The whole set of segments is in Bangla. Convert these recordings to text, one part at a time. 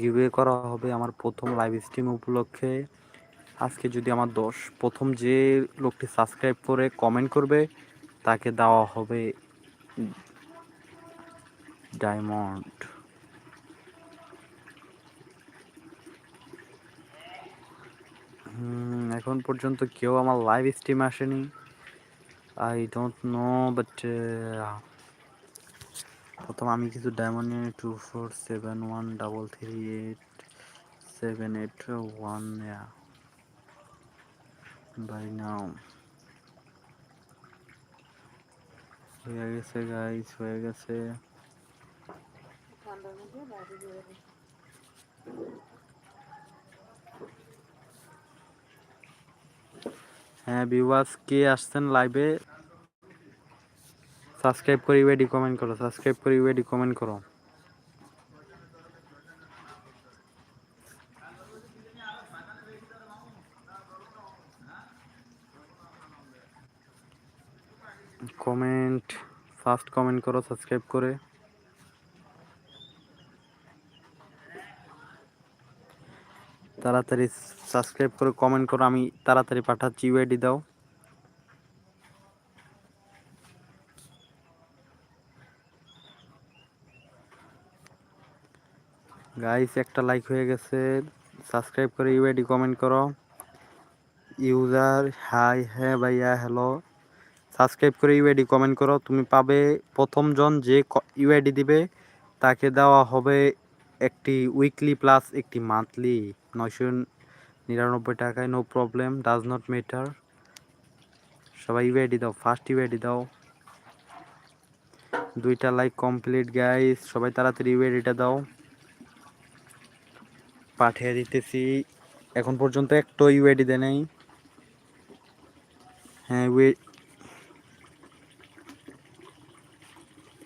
গিভে করা হবে আমার প্রথম লাইভ স্ট্রিম উপলক্ষে। আজকে যদি আমার দশ, প্রথম যে লোকটি সাবস্ক্রাইব করে কমেন্ট করবে, তাকে দেওয়া হবে ডায়মন্ড এখন পর্যন্ত কেউ আমার লাইভ স্ট্রিম আসেনি। আই ডোন্ট নো বাট প্রথম আমি কিছু ডায়মন্ড নিয়ে two four seven one double three eight seven eight one by now হয়ে গেছে গাইস হয়ে গেছে। হ্যাঁ ভিউয়ার্স কে আসছেন লাইভে সাবস্ক্রাইব করে ইউএডি কমেন্ট করো সাবস্ক্রাইব করে ইউএডি কমেন্ট করো। কমেন্ট ফার্স্ট কমেন্ট করো সাবস্ক্রাইব করে। তাড়াতাড়ি সাবস্ক্রাইব করে কমেন্ট করো, আমি তাড়াতাড়ি পাঠাচ্ছি ইউআইডি দাও। গাইস একটা লাইক হয়ে গেছে। সাবস্ক্রাইব করে ইউআইডি কমেন্ট করো। ইউজার হাই হ্যাঁ ভাইয়া হ্যালো সাবস্ক্রাইব করে ইউআইডি কমেন্ট করো। তুমি পাবে প্রথম জন যে ইউআইডি দিবে, তাকে দেওয়া হবে একটি উইকলি প্লাস একটি মান্থলি নয়শো নিরানব্বই টাকায় no problem does not matter সবাই ইউআইডি দাও ফার্স্ট ইউআইডি দাও। দুইটা লাইক কমপ্লিট গাইস সবাই তাড়াতাড়ি ইউআইডিটা দাও। পাঠিয়ে দিতেছি। এখন পর্যন্ত একটু ইউআইডি দেয় নাই। হ্যাঁ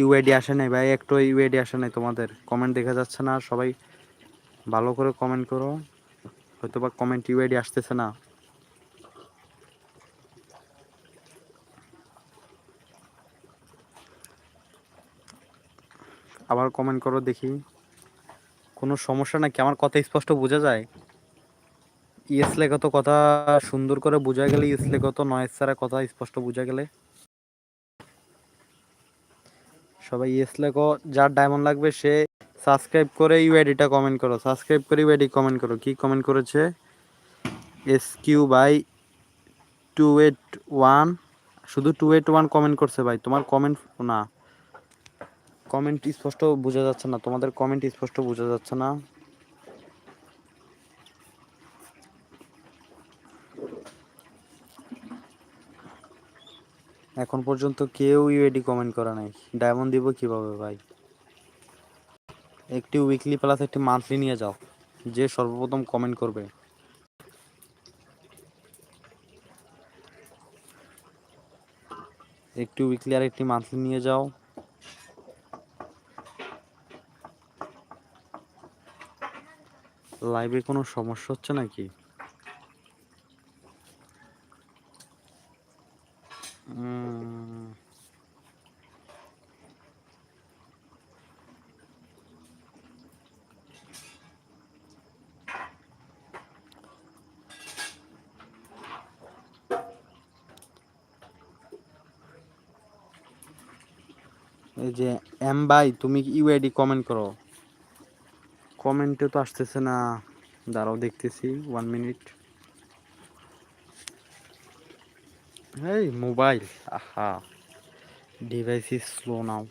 ইউআইডি আসে নাই ভাই, একটু ইউআইডি আসে নাই তোমাদের। কমেন্ট দেখা যাচ্ছে না, সবাই ভালো করে কমেন্ট করো। হয়তো বা কমেন্ট ইউআইডি আসতেছে না। আবার কমেন্ট করো দেখি। কোনো সমস্যা নাকি? আমার কথা স্পষ্ট বোঝা যায়? ইয়েস লেখা কথা সুন্দর করে বোঝা গেলে, ইয়েস লেখা তো নয়েস ছাড়া কথা স্পষ্ট বোঝা গেলে। সবাই ইয়েস লেখো যার ডায়মন্ড লাগবে সে সাবস্ক্রাইব করে ইউআইডিটা কমেন্ট করো। সাবস্ক্রাইব করে ইউআইডি কমেন্ট করো। কি কমেন্ট করেছে? S Q by two eight one শুধু টু এইট ওয়ান কমেন্ট করছে ভাই। তোমার কমেন্ট না। কমেন্ট স্পষ্ট বোঝা যাচ্ছে না, তোমাদের কমেন্ট স্পষ্ট বোঝা যাচ্ছে না। এখন পর্যন্ত কেউ ইউএডি কমেন্ট করা নাই। ডায়মন্ড দিব কীভাবে ভাই? একটি উইকলি প্লাস একটি মান্থলি নিয়ে যাও, যে সর্বপ্রথম কমেন্ট করবে। একটি উইকলি আর একটি মান্থলি নিয়ে যাও। লাইভে কোনো সমস্যা হচ্ছে নাকি? এই যে এম ভাই তুমি ইউআইডি কমেন্ট করো? কমেন্টে তো আসতেছে না। দাঁড়াও দেখতেছি ওয়ান মিনিট এই মোবাইল আহা। ডিভাইস ইজ স্লো নাও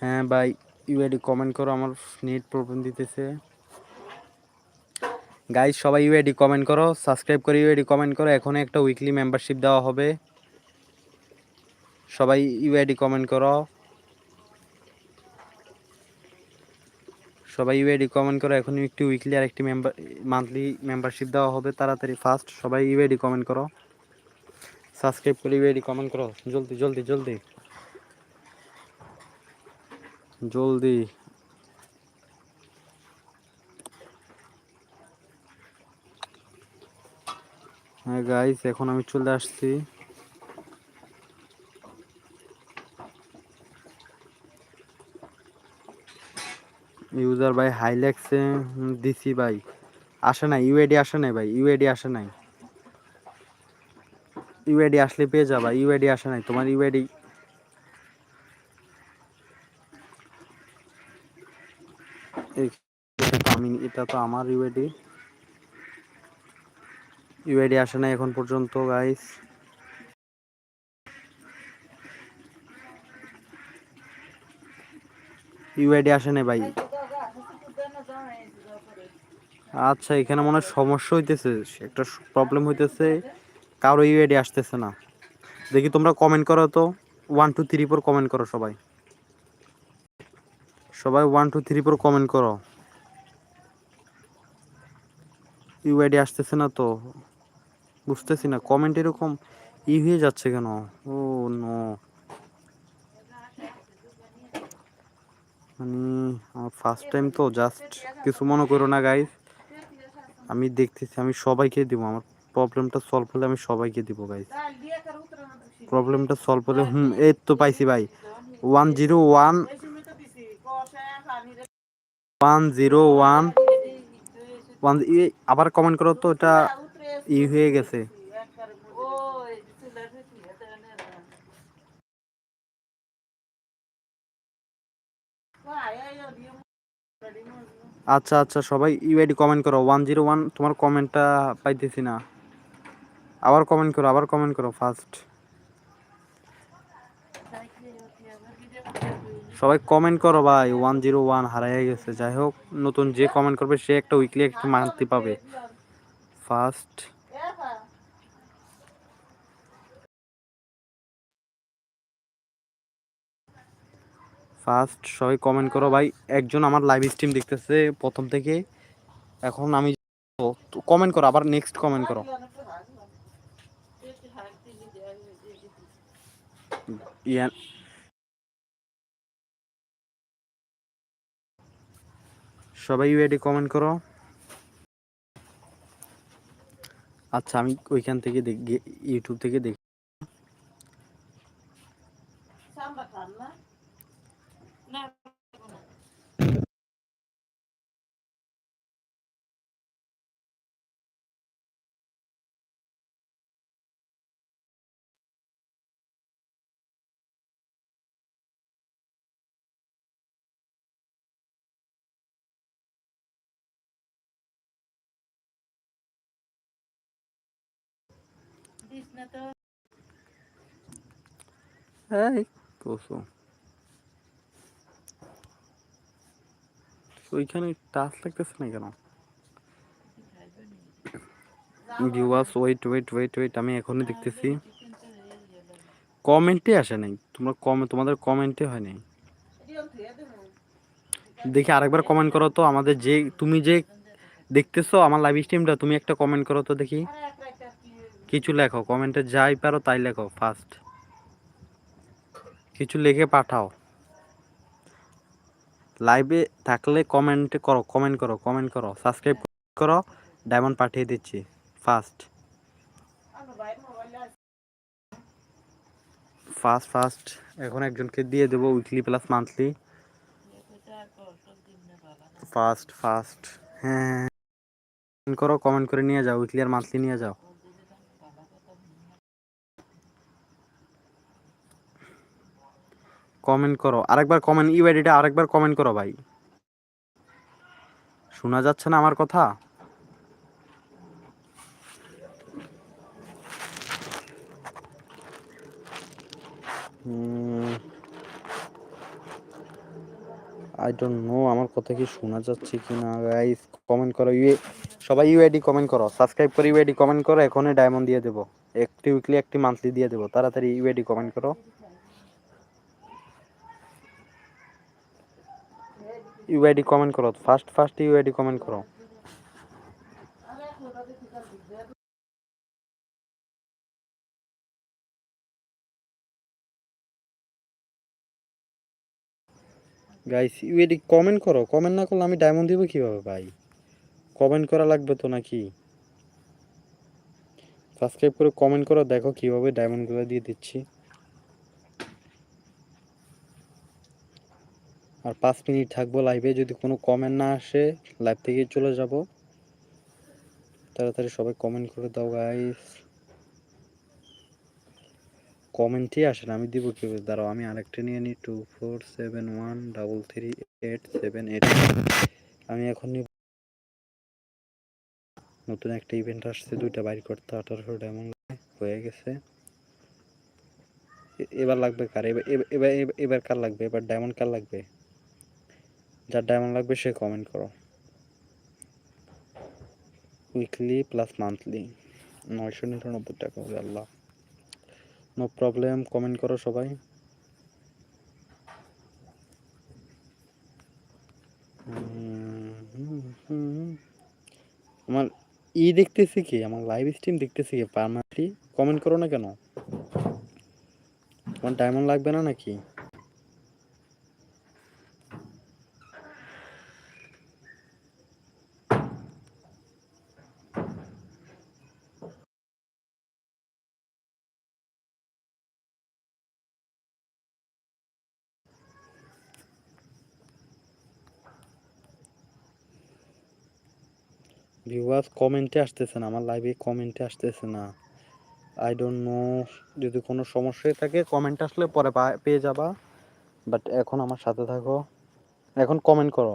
হ্যাঁ ভাই ইউআইডি কমেন্ট করো, আমার নেট প্রবলেম দিতেছে। গাইজ সবাই ইউআইডি কমেন্ট করো সাবস্ক্রাইব করে ইউআইডি কমেন্ট করো এখন একটা উইকলি মেম্বারশিপ দেওয়া হবে। সবাই ইউআইডি কমেন্ট করো। সবাই ইউআইডি কমেন্ট করো এখন একটি উইকলি আর একটি মেম্বার মান্থলি মেম্বারশিপ দেওয়া হবে তাড়াতাড়ি ফার্স্ট সবাই ইউআইডি কমেন্ট করো। সাবস্ক্রাইব করে ইউআইডি কমেন্ট করো। জলদি জলদি জলদি। জলদি। হ্যাঁ গাইস এখন আমি চলে আসছি। ইউজার ভাই হাই দিছি ভাই। আসে নাই ইউএডি আসে নাই ভাই ইউএডি আসে নাই। ইউএডি আসলে পেয়ে যাবা ইউএডি আসে নাই, তোমার ইউএডি আমি, এটা তো আমার ইউএডি ইউআইডি আসে না এখন পর্যন্ত গাইস ইউআইডি আসে না ভাই। আচ্ছা এখানে মনে হয় সমস্যা হইতেছে। একটা প্রবলেম হইতেছে, কারও ইউআইডি আসতেছে না। দেখি তোমরা কমেন্ট করো তো। One two three four comment করো সবাই। সবাই one two three four comment করো। ইউআইডি আসতেছে না তো। বুঝতেছি না কমেন্ট এরকম ই হয়ে যাচ্ছে কেন? ও নো মানে ফার্স্ট টাইম তো জাস্ট কিছু মনে করো না গাইস আমি দেখতেছি, আমি সবাইকে দিব। আমার প্রবলেমটা সলভ হলে আমি সবাইকে দিব গাইস প্রবলেমটা সলভ হলে, হুম, এই তো পাইছি, ভাই। One zero one one zero one one আবার কমেন্ট করো তো, এটা ই হয়ে গেছে। আচ্ছা আচ্ছা সবাই ইউআইডি কমেন্ট করো। ওয়ান জিরো ওয়ান তোমার কমেন্টটা পাইতেছি না। আবার কমেন্ট করো, আবার কমেন্ট করো ফার্স্ট সবাই কমেন্ট করো ভাই ওয়ান জিরো ওয়ান হারাই গেছে। যাই হোক, নতুন যে কমেন্ট করবে, সে একটা উইকলি একটা মান্থলি পাবে। ফার্স্ট ফার্স্ট সবাই কমেন্ট করো, ভাই। একজন আমার লাইভ স্ট্রিম দেখতেছে প্রথম থেকে। এখন আমি কমেন্ট করো, আবার নেক্সট কমেন্ট করো। ইয়া সবাই ইউএডি কমেন্ট করো। আচ্ছা আমি ওইখান থেকে ইউটিউব থেকে দেখি। এই কসু ওইখানে টাচ লাগতেছে না কেন? Viewers wait wait wait wait আমি এখনই দেখতেছি। কমেন্টে আসে নাই। তোমরা কম তোমাদের কমেন্টে হয় নাই। দেখি আরেকবার কমেন্ট করো তো। আমাদের যে তুমি যে দেখতেছো আমার লাইভ স্ট্রিমটা তুমি একটা কমেন্ট করো তো দেখি। কিছু লেখো কমেন্টে যাই পারো তাই লেখো ফার্স্ট কিছু লিখে পাঠাও। লাইভে থাকলে কমেন্ট করো কমেন্ট করো কমেন্ট করো সাবস্ক্রাইব করো ডায়মন্ড পাঠিয়ে দিচ্ছি ফার্স্ট ফার্স্ট ফার্স্ট এখন একজনকে দিয়ে দেবো weekly plus monthly first first হ্যাঁ করো কমেন্ট করে নিয়ে যাও উইকলি আর মান্থলি নিয়ে যাও। কমেন্ট করো। আরেকবার কমেন্ট ইউআইডিটা আরেকবার কমেন্ট করো ভাই। শোনা যাচ্ছে না আমার কথা? আই ডোন্ট নো আমার কথা কি শোনা যাচ্ছে কি না গাইস কমেন্ট করো। ইউ সবাই ইউআইডি কমেন্ট করো। সাবস্ক্রাইব করে ইউআইডি কমেন্ট করো, এখনই ডায়মন্ড দিয়ে দেবো। একটি উইকলি একটি মান্থলি দিয়ে দেবো। তাড়াতাড়ি ইউআইডি কমেন্ট করো। ইউআইডি কমেন্ট করো, ফার্স্ট ফার্স্ট ইউআইডি কমেন্ট করো। গাইস ইউআইডি কমেন্ট করো, কমেন্ট না করলে আমি ডায়মন্ড দিব কীভাবে ভাই? কমেন্ট করা লাগবে তো নাকি? সাবস্ক্রাইব করে কমেন্ট করো, দেখো কীভাবে ডায়মন্ডগুলো দিয়ে দিচ্ছি। আর পাঁচ মিনিট থাকব লাইভে যদি কোনো কমেন্ট না আসে লাইভ থেকে চলে যাব। তাড়াতাড়ি সবাই কমেন্ট করে দাও গাইস কমেন্টই আসে না, আমি দিব কি? দাঁড়াও, আমি আরেকটা নিয়ে নিই two four seven one double three eight seven eight আমি এখন নিব। নতুন একটা ইভেন্ট আসছে, দুইটা বাইর করতে, আঠারোশো ডায়মন্ড হয়ে গেছে। এবার লাগবে কার? এবার এবার- এবার কার লাগবে? এবার ডায়মন্ড কার লাগবে? যার ডায়মন্ড লাগবে সে কমেন্ট করো। উইকলি প্লাস মান্থলি নয়শো নিরানব্বই টাকা হবে আল্লাহ নো প্রবলেম কমেন্ট করো সবাই। আমার ই দেখতেছি কি? আমার লাইভ স্ট্রিম দেখতেছি কি? পার্মানেন্টলি কমেন্ট করো না কেন? তোমার ডায়মন্ড লাগবে না নাকি? ভিউয়ার্স কমেন্টে আসতেছে না, আমার লাইভে কমেন্টে আসতেছে না। আই ডোন্ট নো যদি কোনো সমস্যায় থাকে কমেন্ট আসলে পরে পেয়ে যাবা। বাট এখন আমার সাথে থাকো। এখন কমেন্ট করো।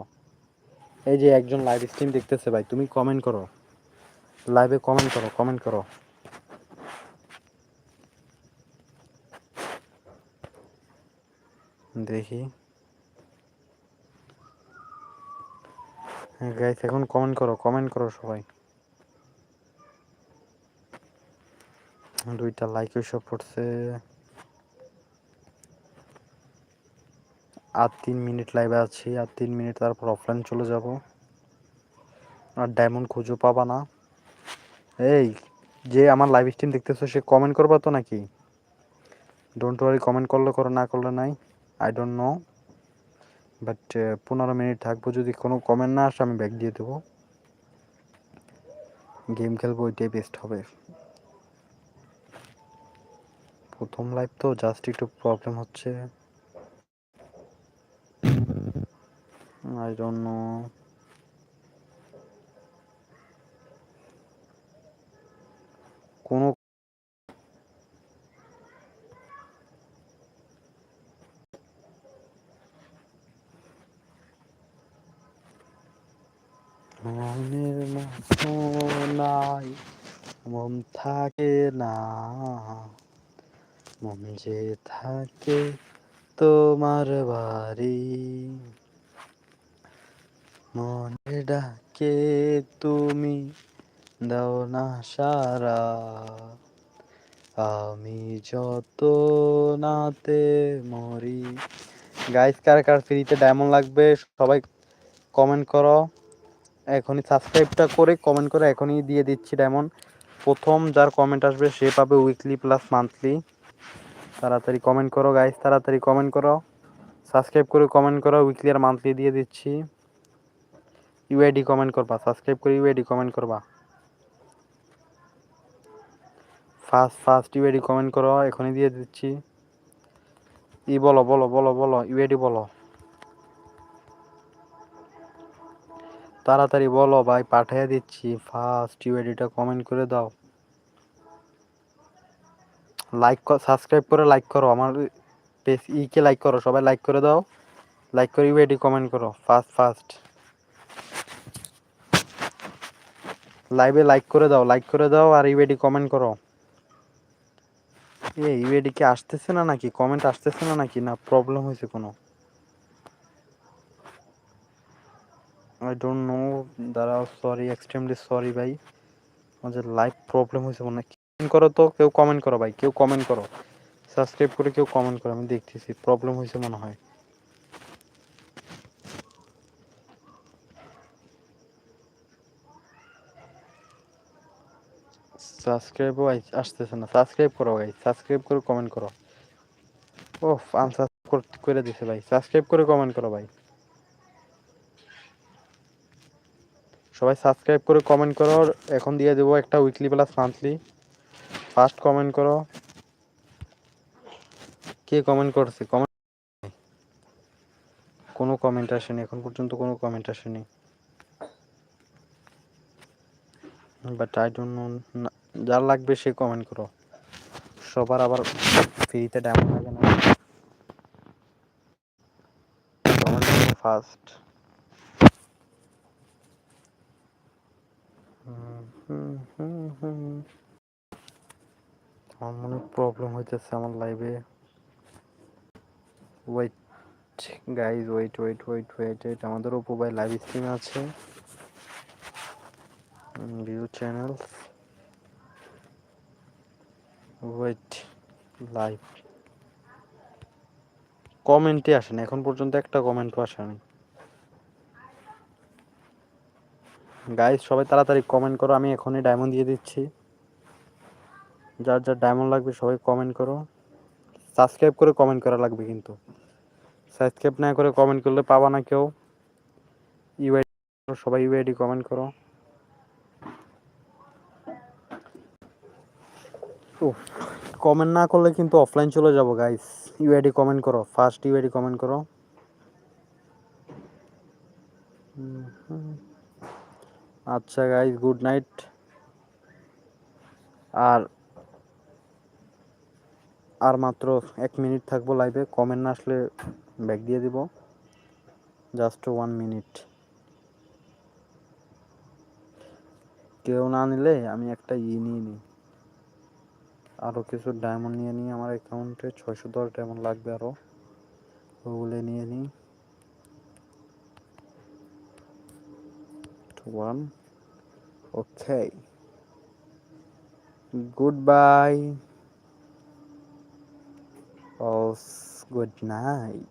এই যে একজন লাইভ স্ট্রিম দেখতেছে ভাই, তুমি কমেন্ট করো। লাইভে কমেন্ট করো কমেন্ট করো। দেখি। হ্যাঁ গাইস এখন কমেন্ট করো কমেন্ট করো সবাই। দুইটা লাইক এসব পড়ছে। আর তিন মিনিট লাইভে আছি, আর তিন মিনিট তারপর অফলাইন চলে যাব। আর ডায়মন্ড খুঁজো পাবা না। এই, যে আমার লাইভ স্ট্রিম দেখতেছো, সে কমেন্ট করবা তো নাকি? ডোন্ট ওয়ারি কমেন্ট করলে করো, না করলে নাই। আই ডোন্ট নো বাট পনেরো মিনিট থাকব, যদি কোনো কমেন্ট না আসে, আমি ব্যাক দিয়ে দেবো। গেম খেলব, ওইটাই বেস্ট হবে। প্রথম লাইভ তো জাস্ট একটু প্রবলেম হচ্ছে। কোনো মনের নাই, মন থাকে না। মন যে থাকে তোমার বাড়ি, মনে ডাকে তুমি দাও না সারা। আমি যত নাতে মরি। গাইস কার কার ফ্রিতে ডায়মন্ড লাগবে সবাই কমেন্ট করো। এখনই সাবস্ক্রাইবটা করে কমেন্ট করে এখনই দিয়ে দিচ্ছি ডায়মন্ড। প্রথম যার কমেন্ট আসবে, সে পাবে উইকলি প্লাস মান্থলি তাড়াতাড়ি কমেন্ট করো গাইস তাড়াতাড়ি কমেন্ট করো। সাবস্ক্রাইব করে কমেন্ট করো উইকলি আর মান্থলি দিয়ে দিচ্ছি। ইউআইডি কমেন্ট করবা সাবস্ক্রাইব করে ইউআইডি কমেন্ট করবা। ফার্স্ট ফার্স্ট ইউআইডি কমেন্ট করো, এখনই দিয়ে দিচ্ছি। ই বলো বলো বলো বলো ইউআইডি বলো। তাড়াতাড়ি বলো ভাই, পাঠিয়ে দিচ্ছি। ফার্স্ট ইউআইডিটা কমেন্ট করে দাও। লাইক সাবস্ক্রাইব করে লাইক করো। আমার পেজ ইকে লাইক করো? সবাই লাইক করে দাও। লাইক করে ইউআইডি কমেন্ট করো। First first. লাইভে লাইক করে দাও। লাইক করে দাও আর ইউআইডি কমেন্ট করো। এ, ইউআইডি কি আসতেছে না নাকি? কমেন্ট আসতেছে না নাকি? না প্রবলেম হয়েছে কোনো। আই ডোন্ট নো দাঁড়াও সরি এক্সট্রিমলি সরি ভাই। আমাদের লাইভ প্রবলেম হয়েছে মনে হয়। কমেন্ট করো তো, কেউ কমেন্ট করো ভাই, কেউ কমেন্ট করো। সাবস্ক্রাইব করে কেউ কমেন্ট করো, আমি দেখতেছি প্রবলেম হয়েছে মনে হয়। সাবস্ক্রাইবও আসতেছে না। সাবস্ক্রাইব করো ভাই সাবস্ক্রাইব করে কমেন্ট করো। ও আনসাবস্ক্রাইব করে দিছে ভাই। সাবস্ক্রাইব করে কমেন্ট করো ভাই। সবাই সাবস্ক্রাইব করে কমেন্ট করো। এখন দিয়ে দেবো একটা weekly plus monthly first comment করো। কে কমেন্ট করছে? কমেন্ট কোনো কমেন্ট আসেনি। এখন পর্যন্ত কোনো কমেন্ট আসেনি। বাট আই ডোন্ট নো, যার লাগবে সে কমেন্ট করো। সবার আবার ফ্রিতে ডায়মন্ড লাগে না। ফার্স্ট আমার মনে প্রবলেম হইতেছে আমার লাইভে wait guys wait wait wait wait wait আমাদের ওপো ভাই লাইভ স্ট্রিম আছে। ভিউ চ্যানেল ওয়েট লাইভ কমেন্টই আসেনি, এখন পর্যন্ত একটা কমেন্টও আসেনি। গাইজ সবাই তাড়াতাড়ি কমেন্ট করো, আমি এখনই ডায়মন্ড দিয়ে দিচ্ছি। যার যার ডায়মন্ড লাগবে সবাই কমেন্ট করো। সাবস্ক্রাইব করে কমেন্ট করা লাগবে কিন্তু। সাবস্ক্রাইব না করে কমেন্ট করলে পাবা না কেউ। ইউআইডি সবাই ইউআইডি কমেন্ট করো। কমেন্ট না করলে কিন্তু অফলাইন চলে যাব গাইস ইউআইডি কমেন্ট করো ফার্স্ট ইউআইডি কমেন্ট করো। আচ্ছা গাইস গুড নাইট আর আর মাত্র এক মিনিট থাকব লাইভে কমেন্ট না আসলে ব্যাক দিয়ে দিব। জাস্ট ওয়ান মিনিট কেউ না নিলে আমি একটা ই নিয়ে নিই। আরও কিছু ডায়মন্ড নিয়ে নিই আমার অ্যাকাউন্টে ছয়শো দশ ডায়মন্ড লাগবে আরও ওগুলো নিয়ে নিই। One okay good bye Oh, good night.